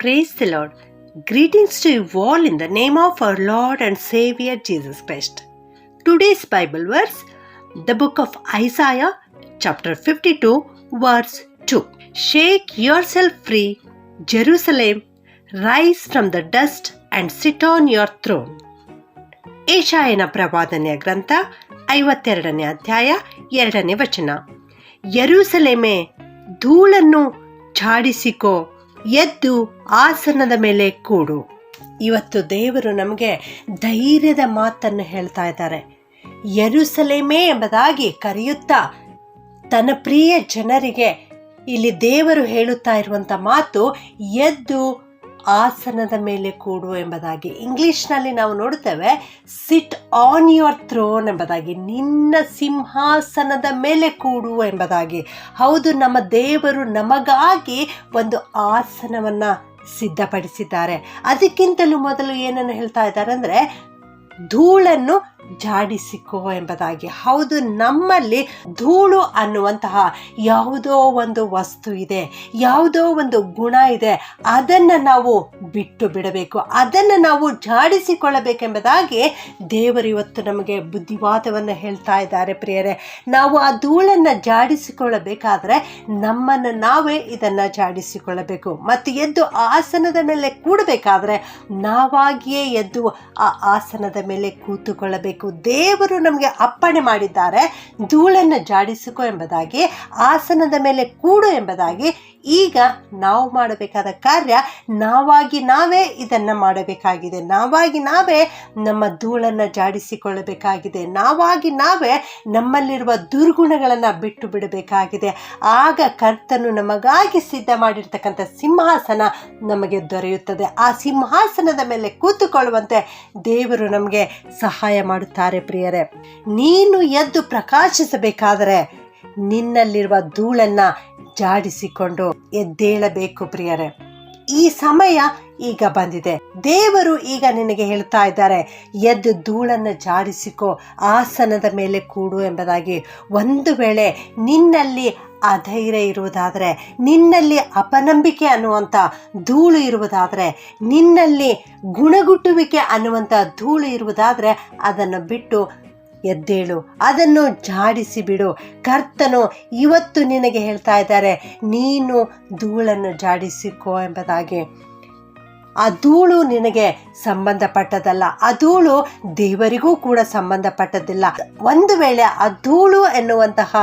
Praise the Lord. Greetings to you all in the name of our Lord and Savior Jesus Christ. Today's Bible verse, the book of Isaiah, chapter 52, verse 2. Shake yourself free, Jerusalem, rise from the dust and sit on your throne. ಏಷಾಯನ ಪ್ರವಾದನೆಯ ಗ್ರಂಥ ಐವತ್ತೆರಡನೇ ಅಧ್ಯಾಯ ಎರಡನೇ ವಚನ ಯರೂಸಲೇಮೆ ಧೂಳನ್ನು ಝಾಡಿಸಿಕೋ ಎದ್ದು ಆಸನದ ಮೇಲೆ ಕೂಡು. ಇವತ್ತು ದೇವರು ನಮಗೆ ಧೈರ್ಯದ ಮಾತನ್ನು ಹೇಳ್ತಾ ಇದ್ದಾರೆ. ಯರುಸಲೇಮೇ ಎಂಬುದಾಗಿ ಕರೆಯುತ್ತಾ ತನ್ನ ಪ್ರಿಯ ಜನರಿಗೆ ಇಲ್ಲಿ ದೇವರು ಹೇಳುತ್ತಾ ಇರುವಂಥ ಮಾತು ಎದ್ದು ಆಸನದ ಮೇಲೆ ಕೂಡು ಎಂಬುದಾಗಿ ಇಂಗ್ಲಿಷ್ನಲ್ಲಿ ನಾವು ನೋಡುತ್ತೇವೆ ಸಿಟ್ ಆನ್ ಯುವರ್ ಥ್ರೋನ್ ಎಂಬುದಾಗಿ, ನಿನ್ನ ಸಿಂಹಾಸನದ ಮೇಲೆ ಕೂಡು ಎಂಬುದಾಗಿ. ಹೌದು, ನಮ್ಮ ದೇವರು ನಮಗಾಗಿ ಒಂದು ಆಸನವನ್ನು ಸಿದ್ಧಪಡಿಸಿದ್ದಾರೆ. ಅದಕ್ಕಿಂತಲೂ ಮೊದಲು ಏನನ್ನು ಹೇಳ್ತಾ ಇದ್ದಾರೆ ಅಂದರೆ, ಧೂಳನ್ನು ಜಾಡಿಸಿಕೋ ಎಂಬುದಾಗಿ. ಹೌದು, ನಮ್ಮಲ್ಲಿ ಧೂಳು ಅನ್ನುವಂತಹ ಯಾವುದೋ ಒಂದು ವಸ್ತು ಇದೆ, ಯಾವುದೋ ಒಂದು ಗುಣ ಇದೆ, ಅದನ್ನು ನಾವು ಬಿಟ್ಟು ಬಿಡಬೇಕು, ಅದನ್ನು ನಾವು ಜಾಡಿಸಿಕೊಳ್ಳಬೇಕೆಂಬುದಾಗಿ ದೇವರು ಇವತ್ತು ನಮಗೆ ಬುದ್ಧಿವಾದವನ್ನು ಹೇಳ್ತಾ ಇದ್ದಾರೆ ಪ್ರಿಯರೇ. ನಾವು ಆ ಧೂಳನ್ನು ಜಾಡಿಸಿಕೊಳ್ಳಬೇಕಾದ್ರೆ ನಮ್ಮನ್ನು ನಾವೇ ಇದನ್ನು ಜಾಡಿಸಿಕೊಳ್ಳಬೇಕು. ಮತ್ತು ಎದ್ದು ಆಸನದ ಮೇಲೆ ಕೂಡಬೇಕಾದ್ರೆ ನಾವಾಗಿಯೇ ಎದ್ದು ಆ ಆಸನದ ಮೇಲೆ ಕೂತುಕೊಳ್ಳಬೇಕು. ದೇವರು ನಮಗೆ ಅಪ್ಪಣೆ ಮಾಡಿದ್ದಾರೆ. ಧೂಳನ್ನು ಜಾಡಿಸಿಕೊ ಎಂಬುದಾಗಿ ಆಸನದ ಮೇಲೆ ಕೂಡು ಎಂಬುದಾಗಿ ಈಗ ನಾವು ಮಾಡಬೇಕಾದ ಕಾರ್ಯ ನಾವಾಗಿ ನಾವೇ ಇದನ್ನು ಮಾಡಬೇಕಾಗಿದೆ. ನಾವಾಗಿ ನಾವೇ ನಮ್ಮ ಧೂಳನ್ನು ಜಾಡಿಸಿಕೊಳ್ಳಬೇಕಾಗಿದೆ. ನಾವಾಗಿ ನಾವೇ ನಮ್ಮಲ್ಲಿರುವ ದುರ್ಗುಣಗಳನ್ನು ಬಿಟ್ಟು ಬಿಡಬೇಕಾಗಿದೆ. ಆಗ ಕರ್ತನು ನಮಗಾಗಿ ಸಿದ್ಧ ಮಾಡಿರ್ತಕ್ಕಂಥ ಸಿಂಹಾಸನ ನಮಗೆ ದೊರೆಯುತ್ತದೆ. ಆ ಸಿಂಹಾಸನದ ಮೇಲೆ ಕೂತುಕೊಳ್ಳುವಂತೆ ದೇವರು ನಮಗೆ ಸಹಾಯ ಮಾಡುತ್ತಾರೆ ಪ್ರಿಯರೇ. ನೀನು ಎದ್ದು ಪ್ರಕಾಶಿಸಬೇಕಾದರೆ ನಿನ್ನಲ್ಲಿರುವ ಧೂಳನ್ನು ಜಾಡಿಸಿಕೊಂಡು ಎದ್ದೇಳಬೇಕು ಪ್ರಿಯರೇ. ಈ ಸಮಯ ಈಗ ಬಂದಿದೆ. ದೇವರು ಈಗ ನಿನಗೆ ಹೇಳ್ತಾ ಇದ್ದಾರೆ, ಎದ್ದು ಧೂಳನ್ನು ಜಾಡಿಸಿಕೋ, ಆಸನದ ಮೇಲೆ ಕೂಡು ಎಂಬುದಾಗಿ. ಒಂದು ವೇಳೆ ನಿನ್ನಲ್ಲಿ ಅಧೈರ್ಯ ಇರುವುದಾದರೆ, ನಿನ್ನಲ್ಲಿ ಅಪನಂಬಿಕೆ ಅನ್ನುವಂಥ ಧೂಳು ಇರುವುದಾದರೆ, ನಿನ್ನಲ್ಲಿ ಗುಣಗುಟ್ಟುವಿಕೆ ಅನ್ನುವಂಥ ಧೂಳು ಇರುವುದಾದರೆ, ಅದನ್ನು ಬಿಟ್ಟು ಎದ್ದೇಳು, ಅದನ್ನು ಜಾಡಿಸಿ ಬಿಡು ಕರ್ತನು ಇವತ್ತು ನಿನಗೆ ಹೇಳ್ತಾ ಇದ್ದಾರೆ, ನೀನು ಧೂಳನ್ನು ಜಾಡಿಸಿಕೋ ಎಂಬುದಾಗಿ. ಆ ಧೂಳು ನಿನಗೆ ಸಂಬಂಧಪಟ್ಟದಲ್ಲ, ಆ ಧೂಳು ದೇವರಿಗೂ ಕೂಡ ಸಂಬಂಧಪಟ್ಟದಿಲ್ಲ. ಒಂದು ವೇಳೆ ಆ ಧೂಳು ಎನ್ನುವಂತಹ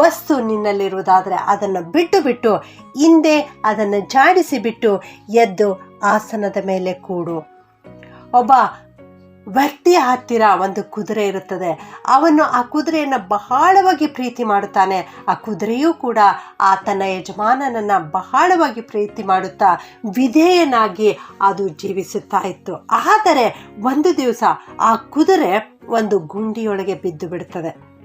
ವಸ್ತು ನಿನ್ನಲ್ಲಿರುವುದಾದರೆ ಅದನ್ನು ಬಿಟ್ಟು ಬಿಟ್ಟು ಹಿಂದೆ ಅದನ್ನು ಜಾಡಿಸಿ ಬಿಟ್ಟು ಎದ್ದು ಆಸನದ ಮೇಲೆ ಕೂಡು. ಒಬ್ಬ ವ್ಯಕ್ತಿಯ ಹತ್ತಿರ ಒಂದು ಕುದುರೆ ಇರುತ್ತದೆ. ಅವನು ಆ ಕುದುರೆಯನ್ನು ಬಹಳವಾಗಿ ಪ್ರೀತಿ ಮಾಡುತ್ತಾನೆ. ಆ ಕುದುರೆಯೂ ಕೂಡ ಆ ತನ್ನ ಯಜಮಾನನನ್ನು ಬಹಳವಾಗಿ ಪ್ರೀತಿ ಮಾಡುತ್ತಾ ವಿಧೇಯನಾಗಿ ಅದು ಜೀವಿಸುತ್ತಾ ಇತ್ತು. ಆದರೆ ಒಂದು ದಿವಸ ಆ ಕುದುರೆ ಒಂದು ಗುಂಡಿಯೊಳಗೆ ಬಿದ್ದು ಬಿಡುತ್ತದೆ.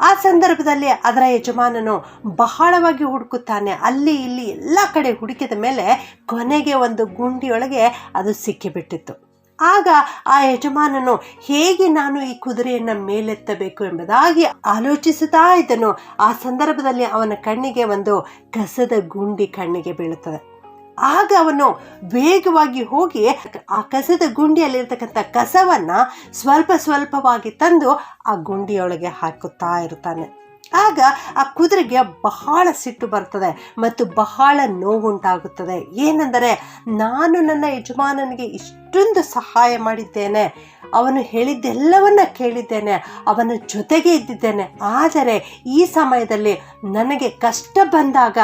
ಆ ಸಂದರ್ಭದಲ್ಲಿ ಅದರ ಯಜಮಾನನು ಬಹಳವಾಗಿ ಹುಡುಕುತ್ತಾನೆ. ಅಲ್ಲಿ ಇಲ್ಲಿ ಎಲ್ಲ ಕಡೆ ಹುಡುಕಿದ ಮೇಲೆ ಕೊನೆಗೆ ಒಂದು ಗುಂಡಿಯೊಳಗೆ ಅದು ಸಿಕ್ಕಿಬಿಟ್ಟಿತ್ತು. ಆಗ ಆ ಯಜಮಾನನು ಹೇಗೆ ನಾನು ಈ ಕುದುರೆಯನ್ನು ಮೇಲೆತ್ತಬೇಕು ಎಂಬುದಾಗಿ ಆಲೋಚಿಸುತ್ತಾ ಇದ್ದನು. ಆ ಸಂದರ್ಭದಲ್ಲಿ ಅವನ ಕಣ್ಣಿಗೆ ಒಂದು ಕಸದ ಗುಂಡಿ ಕಣ್ಣಿಗೆ ಬೀಳುತ್ತದೆ. ಆಗ ಅವನು ವೇಗವಾಗಿ ಹೋಗಿ ಆ ಕಸದ ಗುಂಡಿಯಲ್ಲಿರ್ತಕ್ಕಂಥ ಕಸವನ್ನು ಸ್ವಲ್ಪ ಸ್ವಲ್ಪವಾಗಿ ತಂದು ಆ ಗುಂಡಿಯೊಳಗೆ ಹಾಕುತ್ತಾ ಇರ್ತಾನೆ ಆಗ ಆ ಕುದುರೆಗೆ ಬಹಳ ಸಿಟ್ಟು ಬರ್ತದೆ ಮತ್ತು ಬಹಳ ನೋವುಂಟಾಗುತ್ತದೆ. ಏನೆಂದರೆ ನಾನು ನನ್ನ ಯಜಮಾನನಿಗೆ ಇಷ್ಟೊಂದು ಸಹಾಯ ಮಾಡಿದ್ದೇನೆ. ಅವನು ಹೇಳಿದ್ದೆಲ್ಲವನ್ನ ಕೇಳಿದ್ದೇನೆ. ಅವನ ಜೊತೆಗೆ ಇದ್ದಿದ್ದೇನೆ. ಆದರೆ ಈ ಸಮಯದಲ್ಲಿ ನನಗೆ ಕಷ್ಟ ಬಂದಾಗ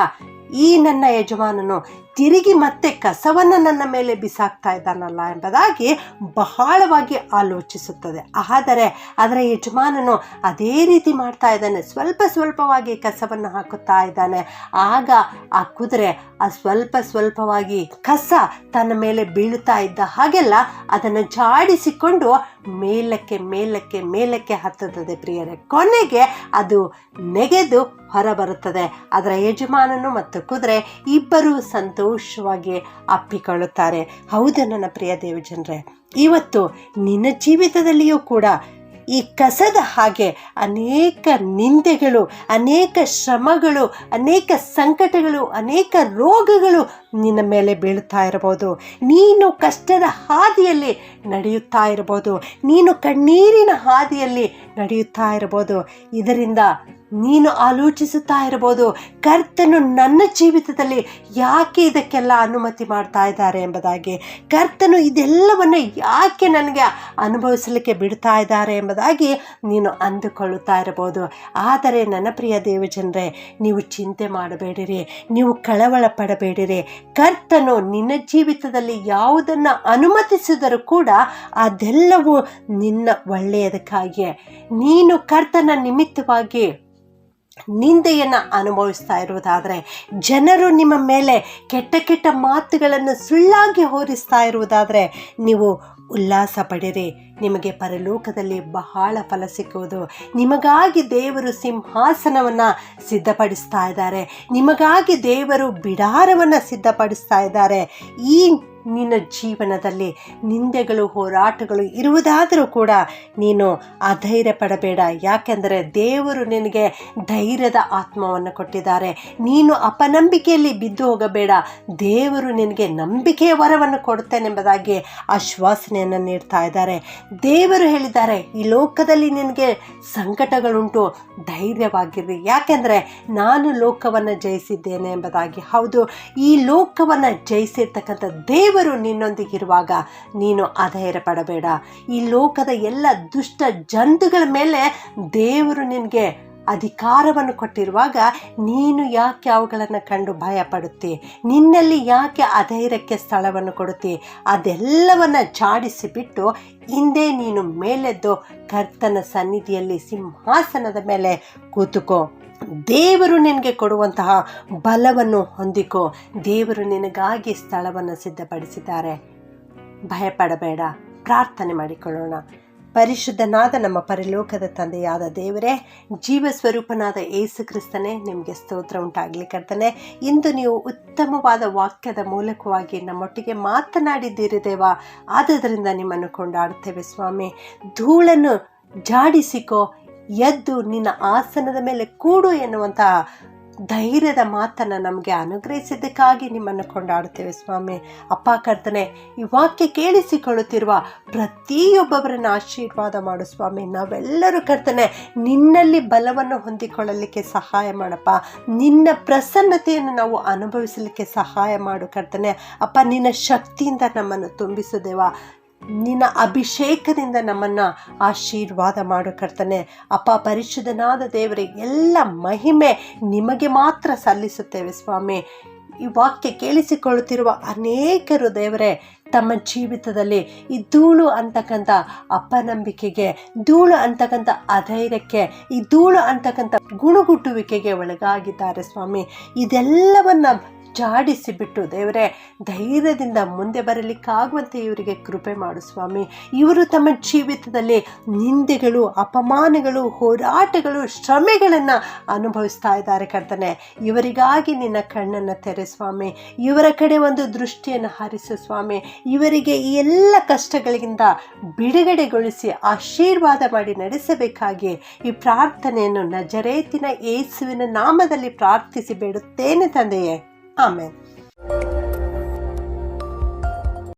ಈ ನನ್ನ ಯಜಮಾನನು ತಿರುಗಿ ಮತ್ತೆ ಕಸವನ್ನು ನನ್ನ ಮೇಲೆ ಬಿಸಾಕ್ತಾ ಇದ್ದಾನಲ್ಲ ಎಂಬುದಾಗಿ ಬಹಳವಾಗಿ ಆಲೋಚಿಸುತ್ತದೆ. ಆದರೆ ಅದರ ಯಜಮಾನನು ಅದೇ ರೀತಿ ಮಾಡ್ತಾ ಇದ್ದಾನೆ. ಸ್ವಲ್ಪ ಸ್ವಲ್ಪವಾಗಿ ಕಸವನ್ನು ಹಾಕುತ್ತಾ ಇದ್ದಾನೆ. ಆಗ ಆ ಕುದುರೆ ಆ ಸ್ವಲ್ಪ ಸ್ವಲ್ಪವಾಗಿ ಕಸ ತನ್ನ ಮೇಲೆ ಬೀಳುತ್ತಾ ಇದ್ದ ಹಾಗೆಲ್ಲ ಅದನ್ನು ಜಾಡಿಸಿಕೊಂಡು ಮೇಲಕ್ಕೆ ಮೇಲಕ್ಕೆ ಮೇಲಕ್ಕೆ ಹತ್ತುತ್ತದೆ ಪ್ರಿಯರೇ. ಕೊನೆಗೆ ಅದು ನೆಗೆದು ಹೊರಬರುತ್ತದೆ. ಅದರ ಯಜಮಾನನು ಮತ್ತು ಕುದುರೆ ಇಬ್ಬರೂ ಸಂತೋಷವಾಗಿ ಅಪ್ಪಿಕೊಳ್ಳುತ್ತಾರೆ. ಹೌದು ನನ್ನ ಪ್ರಿಯ ದೇವಜನರೇ, ಇವತ್ತು ನಿನ್ನ ಜೀವಿತದಲ್ಲಿಯೂ ಕೂಡ ಈ ಕಸದ ಹಾಗೆ ಅನೇಕ ನಿಂದೆಗಳು, ಅನೇಕ ಶ್ರಮಗಳು, ಅನೇಕ ಸಂಕಟಗಳು, ಅನೇಕ ರೋಗಗಳು ನಿನ್ನ ಮೇಲೆ ಬೀಳುತ್ತಾ ಇರಬಹುದು. ನೀನು ಕಷ್ಟದ ಹಾದಿಯಲ್ಲಿ ನಡೆಯುತ್ತಾ ಇರಬಹುದು. ನೀನು ಕಣ್ಣೀರಿನ ಹಾದಿಯಲ್ಲಿ ನಡೆಯುತ್ತಾ ಇರಬಹುದು. ಇದರಿಂದ ನೀನು ಆಲೋಚಿಸುತ್ತಾ ಇರಬಹುದು. ಕರ್ತನು ನನ್ನ ಜೀವಿತದಲ್ಲಿ ಯಾಕೆ ಇದಕ್ಕೆಲ್ಲ ಅನುಮತಿ ಮಾಡ್ತಾ ಇದ್ದಾರೆ ಎಂಬುದಾಗಿ. ಕರ್ತನು ಇದೆಲ್ಲವನ್ನು ಯಾಕೆ ನನಗೆ ಅನುಭವಿಸಲಿಕ್ಕೆ ಬಿಡ್ತಾ ಇದ್ದಾರೆ ಎಂಬುದಾಗಿ ನೀನು ಅಂದುಕೊಳ್ಳುತ್ತಾ ಇರಬಹುದು. ಆದರೆ ನನ್ನ ಪ್ರಿಯ ದೇವಜನರೇ, ನೀವು ಚಿಂತೆ ಮಾಡಬೇಡಿರಿ. ನೀವು ಕಳವಳ ಪಡಬೇಡಿರಿ ಕರ್ತನು ನಿನ್ನ ಜೀವಿತದಲ್ಲಿ ಯಾವುದನ್ನು ಅನುಮತಿಸಿದರೂ ಕೂಡ ಅದೆಲ್ಲವೂ ನಿನ್ನ ಒಳ್ಳೆಯದಕ್ಕಾಗಿಯೇ. ನೀನು ಕರ್ತನ ನಿಮಿತ್ತವಾಗಿ ನಿಂದೆಯನ್ನು ಅನುಭವಿಸ್ತಾ ಇರುವುದಾದರೆ ಜನರು ನಿಮ್ಮ ಮೇಲೆ ಕೆಟ್ಟ ಕೆಟ್ಟ ಮಾತುಗಳನ್ನು ಸುಳ್ಳಾಗಿ ಹೋರಿಸ್ತಾ ಇರುವುದಾದರೆ ನೀವು ಉಲ್ಲಾಸ ಪಡಿರಿ. ನಿಮಗೆ ಪರಲೋಕದಲ್ಲಿ ಬಹಳ ಫಲ ಸಿಕ್ಕುವುದು. ನಿಮಗಾಗಿ ದೇವರು ಸಿಂಹಾಸನವನ್ನು ಸಿದ್ಧಪಡಿಸ್ತಾ ಇದ್ದಾರೆ. ನಿಮಗಾಗಿ ದೇವರು ಬಿಡಾರವನ್ನು ಸಿದ್ಧಪಡಿಸ್ತಾ ಇದ್ದಾರೆ. ಈ ನಿನ್ನ ಜೀವನದಲ್ಲಿ ನಿಂದೆಗಳು, ಹೋರಾಟಗಳು ಇರುವುದಾದರೂ ಕೂಡ ನೀನು ಅಧೈರ್ಯ ಪಡಬೇಡ ಯಾಕೆಂದರೆ ದೇವರು ನಿನಗೆ ಧೈರ್ಯದ ಆತ್ಮವನ್ನು ಕೊಟ್ಟಿದ್ದಾರೆ. ನೀನು ಅಪನಂಬಿಕೆಯಲ್ಲಿ ಬಿದ್ದು ಹೋಗಬೇಡ. ದೇವರು ನಿನಗೆ ನಂಬಿಕೆಯ ವರವನ್ನು ಕೊಡುತ್ತೇನೆಂಬುದಾಗಿ ಆಶ್ವಾಸನೆಯನ್ನು ನೀಡ್ತಾ ಇದ್ದಾರೆ. ದೇವರು ಹೇಳಿದ್ದಾರೆ, ಈ ಲೋಕದಲ್ಲಿ ನಿನಗೆ ಸಂಕಟಗಳುಂಟು. ಧೈರ್ಯವಾಗಿರ್ರಿ ಯಾಕೆಂದರೆ ನಾನು ಲೋಕವನ್ನು ಜಯಿಸಿದ್ದೇನೆ ಎಂಬುದಾಗಿ. ಹೌದು, ಈ ಲೋಕವನ್ನು ಜಯಿಸಿರ್ತಕ್ಕಂಥ ದೇವರು ನಿನ್ನೊಂದಿಗಿರುವಾಗ ನೀನು ಅಧೈರ್ಯ ಪಡಬೇಡ ಈ ಲೋಕದ ಎಲ್ಲ ದುಷ್ಟ ಜಂತುಗಳ ಮೇಲೆ ದೇವರು ನಿನಗೆ ಅಧಿಕಾರವನ್ನು ಕೊಟ್ಟಿರುವಾಗ ನೀನು ಯಾಕೆ ಅವುಗಳನ್ನು ಕಂಡು ಭಯ ಪಡುತ್ತಿ ನಿನ್ನಲ್ಲಿ ಯಾಕೆ ಅಧೈರ್ಯಕ್ಕೆ ಸ್ಥಳವನ್ನು ಕೊಡುತ್ತಿ? ಅದೆಲ್ಲವನ್ನು ಜಾಡಿಸಿ ಬಿಟ್ಟು ಹಿಂದೆ ನೀನು ಮೇಲೆದ್ದು ಕರ್ತನ ಸನ್ನಿಧಿಯಲ್ಲಿ ಸಿಂಹಾಸನದ ಮೇಲೆ ಕೂತುಕೋ. ದೇವರು ನಿನಗೆ ಕೊಡುವಂತಹ ಬಲವನ್ನು ಹೊಂದಿಕೋ. ದೇವರು ನಿನಗಾಗಿ ಸ್ಥಳವನ್ನು ಸಿದ್ಧಪಡಿಸಿದ್ದಾರೆ. ಭಯಪಡಬೇಡ. ಪ್ರಾರ್ಥನೆ ಮಾಡಿಕೊಳ್ಳೋಣ. ಪರಿಶುದ್ಧನಾದ ನಮ್ಮ ಪರಲೋಕದ ತಂದೆಯಾದ ದೇವರೇ ಜೀವ ಸ್ವರೂಪನಾದ ಏಸು ಕ್ರಿಸ್ತನೇ, ನಿಮಗೆ ಸ್ತೋತ್ರ ಉಂಟಾಗಲಿ ಕರ್ತನೆ. ಇಂದು ನೀವು ಉತ್ತಮವಾದ ವಾಕ್ಯದ ಮೂಲಕವಾಗಿ ನಮ್ಮೊಟ್ಟಿಗೆ ಮಾತನಾಡಿದ್ದೀರಿ ದೇವ. ಆದ್ದರಿಂದ ನಿಮ್ಮನ್ನು ಕೊಂಡಾಡುತ್ತೇವೆ ಸ್ವಾಮಿ. ಧೂಳನ್ನು ಜಾಡಿಸಿಕೋ. ಎದ್ದು ನಿನ್ನ ಆಸನದ ಮೇಲೆ ಕೂಡು ಎನ್ನುವಂತಹ ಧೈರ್ಯದ ಮಾತನ್ನು ನಮಗೆ ಅನುಗ್ರಹಿಸಿದ್ದಕ್ಕಾಗಿ ನಿಮ್ಮನ್ನು ಕೊಂಡಾಡುತ್ತೇವೆ ಸ್ವಾಮಿ. ಅಪ್ಪ ಕರ್ತನೆ, ಈ ವಾಕ್ಯ ಕೇಳಿಸಿಕೊಳ್ಳುತ್ತಿರುವ ಪ್ರತಿಯೊಬ್ಬೊಬ್ಬರನ್ನು ಆಶೀರ್ವಾದ ಮಾಡು ಸ್ವಾಮಿ. ನಾವೆಲ್ಲರೂ ಕರ್ತನೆ, ನಿನ್ನಲ್ಲಿ ಬಲವನ್ನು ಹೊಂದಿಕೊಳ್ಳಲಿಕ್ಕೆ ಸಹಾಯ ಮಾಡಪ್ಪ. ನಿನ್ನ ಪ್ರಸನ್ನತೆಯನ್ನು ನಾವು ಅನುಭವಿಸಲಿಕ್ಕೆ ಸಹಾಯ ಮಾಡು ಕರ್ತನೆ. ಅಪ್ಪ, ನಿನ್ನ ಶಕ್ತಿಯಿಂದ ನಮ್ಮನ್ನು ತುಂಬಿಸುದೇವ ನಿನ್ನ ಅಭಿಷೇಕದಿಂದ ನಮ್ಮನ್ನು ಆಶೀರ್ವಾದ ಮಾಡು ಕರ್ತನೆ. ಅಪ್ಪ, ಪರಿಶುದ್ಧನಾದ ದೇವರೇ, ಎಲ್ಲ ಮಹಿಮೆ ನಿಮಗೆ ಮಾತ್ರ ಸಲ್ಲಿಸುತ್ತೇವೆ ಸ್ವಾಮಿ. ಈ ವಾಕ್ಯ ಕೇಳಿಸಿಕೊಳ್ಳುತ್ತಿರುವ ಅನೇಕರು ದೇವರೇ, ತಮ್ಮ ಜೀವಿತದಲ್ಲಿ ಈ ಧೂಳು ಅಂತಕ್ಕಂಥ ಅಪನಂಬಿಕೆಗೆ, ಧೂಳು ಅಂತಕ್ಕಂಥ ಅಧೈರ್ಯಕ್ಕೆ, ಈ ಧೂಳು ಅಂತಕ್ಕಂಥ ಗುಣಗುಟ್ಟುವಿಕೆಗೆ ಒಳಗಾಗಿದ್ದಾರೆ ಸ್ವಾಮಿ. ಇದೆಲ್ಲವನ್ನ ಜಾಡಿಸಿ ಬಿಟ್ಟು ದೇವರೇ, ಧೈರ್ಯದಿಂದ ಮುಂದೆ ಬರಲಿಕ್ಕಾಗುವಂತೆ ಇವರಿಗೆ ಕೃಪೆ ಮಾಡು ಸ್ವಾಮಿ. ಇವರು ತಮ್ಮ ಜೀವಿತದಲ್ಲಿ ನಿಂದೆಗಳು, ಅಪಮಾನಗಳು, ಹೋರಾಟಗಳು, ಶ್ರಮೆಗಳನ್ನು ಅನುಭವಿಸ್ತಾ ಇದ್ದಾರೆ ಕರ್ತನೆ. ಇವರಿಗಾಗಿ ನಿನ್ನ ಕಣ್ಣನ್ನು ತೆರೆ ಸ್ವಾಮಿ. ಇವರ ಕಡೆ ಒಂದು ದೃಷ್ಟಿಯನ್ನು ಹರಿಸು ಸ್ವಾಮಿ. ಇವರಿಗೆ ಈ ಎಲ್ಲ ಕಷ್ಟಗಳಿಂದ ಬಿಡುಗಡೆಗೊಳಿಸಿ ಆಶೀರ್ವಾದ ಮಾಡಿ ನಡೆಸಬೇಕಾಗಿ ಈ ಪ್ರಾರ್ಥನೆಯನ್ನು ನಜರೇತಿನ ಯೇಸುವಿನ ನಾಮದಲ್ಲಿ ಪ್ರಾರ್ಥಿಸಿ ಬೇಡುತ್ತೇನೆ ತಂದೆಯೇ. Amen.